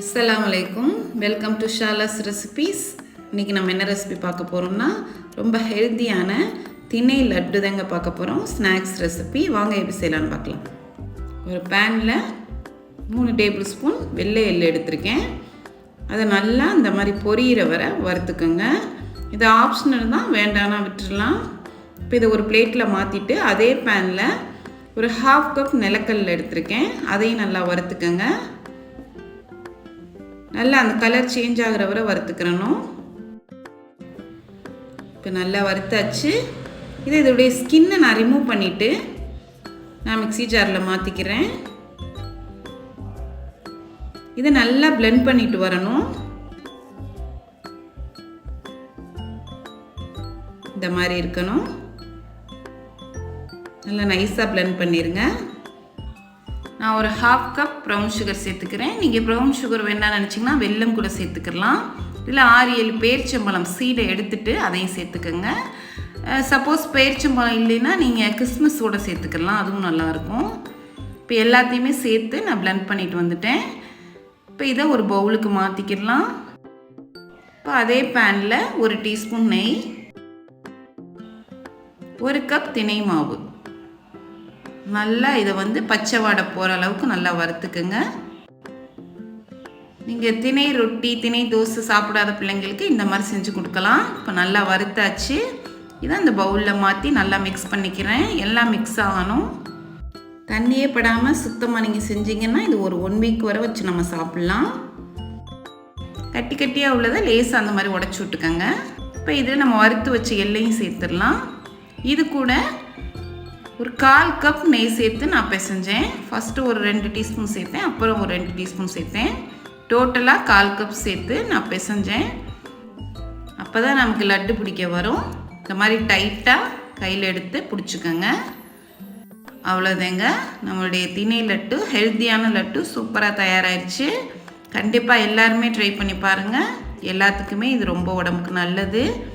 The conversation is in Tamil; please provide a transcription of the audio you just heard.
அஸ்ஸலாமு வெல்கம் டு ஷாலாஸ் ரெசிபீஸ் இன்றைக்கி நம்ம என்ன ரெசிபி பார்க்க போகிறோம்னா ரொம்ப ஹெல்த்தியான திணை லட்டு தாங்க பார்க்க போகிறோம் ஸ்நாக்ஸ் ரெசிபி வாங்க எப்படி செய்யலான்னு பார்க்கலாம். ஒரு பேனில் மூணு டேபிள் ஸ்பூன் வெள்ளை எள் எடுத்திருக்கேன். அதை நல்லா இந்த மாதிரி பொரியிற வரை வறுத்துக்கோங்க. இது ஆப்ஷனல் தான் வேண்டாம்னா விட்டுடலாம் இப்போ இதை ஒரு பிளேட்டில் மாற்றிட்டு அதே பேனில் ஒரு ஹாஃப் கப் நிலக்கல் எடுத்திருக்கேன். அதையும் நல்லா வறுத்துக்கோங்க. நல்லா அந்த கலர் சேஞ்ச் ஆகிற வரை வறுத்துக்கிறணும். இப்போ நல்லா வறுத்தாச்சு. இதை இதோடைய ஸ்கின்னை நான் ரிமூவ் பண்ணிவிட்டு நான் மிக்ஸி ஜாரில் மாற்றிக்கிறேன் இதை நல்லா பிளெண்ட் பண்ணிட்டு வரணும். இந்த மாதிரி இருக்கணும். நல்லா நைஸாக பிளெண்ட் பண்ணிடுங்க நான் ஒரு ஹாஃப் கப் ப்ரௌன் சுகர் சேர்த்துக்கிறேன். நீங்கள் ப்ரௌன் சுகர் வேண்டாம்னு நினச்சிங்கன்னா வெல்லம் கூட சேர்த்துக்கலாம். இல்லை ஆறு ஏழு பேரிச்சம்பழம் சீடை எடுத்துட்டு அதையும் சேர்த்துக்கோங்க. சப்போஸ் பேரிச்சம்பழம் இல்லைன்னா நீங்கள் கிறிஸ்மஸோட சேர்த்துக்கலாம். அதுவும் நல்லாயிருக்கும். இப்போ எல்லாத்தையுமே சேர்த்து நான் பிளெண்ட் பண்ணிட்டு வந்துட்டேன். இப்போ இதை ஒரு பவுலுக்கு மாற்றிக்கிடலாம் இப்போ அதே பேனில் ஒரு டீஸ்பூன் நெய் ஒரு கப் திணை மாவு. நல்லா இதை வந்து பச்சை வாடை போகிற அளவுக்கு நல்லா வறுத்துக்குங்க. நீங்கள் திணை ரொட்டி திணை தோசை சாப்பிடாத பிள்ளைங்களுக்கு இந்த மாதிரி செஞ்சு கொடுக்கலாம். இப்போ நல்லா வறுத்தாச்சு. இதை அந்த பவுலில் மாற்றி நல்லா மிக்ஸ் பண்ணிக்கிறேன். எல்லாம் மிக்ஸ் ஆகணும். தண்ணியே படாமல் சுத்தமாக நீங்கள் செஞ்சீங்கன்னா இது ஒரு ஒன் வீக் வரை வச்சு நம்ம சாப்பிட்லாம். கட்டி கட்டியாக உள்ளதை லேசாக அந்த மாதிரி உடச்சி விட்டுக்கோங்க. இப்போ இது நம்ம வறுத்து வச்ச எல்லையும் சேர்த்துடலாம். இது கூட ஒரு கால் கப் நெய் சேர்த்து நான் பிசைஞ்சேன். ஃபஸ்ட்டு ஒரு ரெண்டு டீஸ்பூன் சேர்த்தேன். அப்புறம் ஒரு ரெண்டு டீஸ்பூன் சேர்த்தேன். டோட்டலாக கால் கப் சேர்த்து நான் பிசைஞ்சேன். அப்போ தான் நமக்கு லட்டு பிடிக்க வரும். இந்த மாதிரி டைட்டாக கையில் எடுத்து பிடிச்சிக்கோங்க. அவ்வளோதாங்க நம்மளுடைய திணை லட்டு ஹெல்த்தியான லட்டு சூப்பராக தயாராகிடுச்சு கண்டிப்பாக எல்லாருமே ட்ரை பண்ணி பாருங்கள் எல்லாத்துக்குமே இது ரொம்ப உடம்புக்கு நல்லது.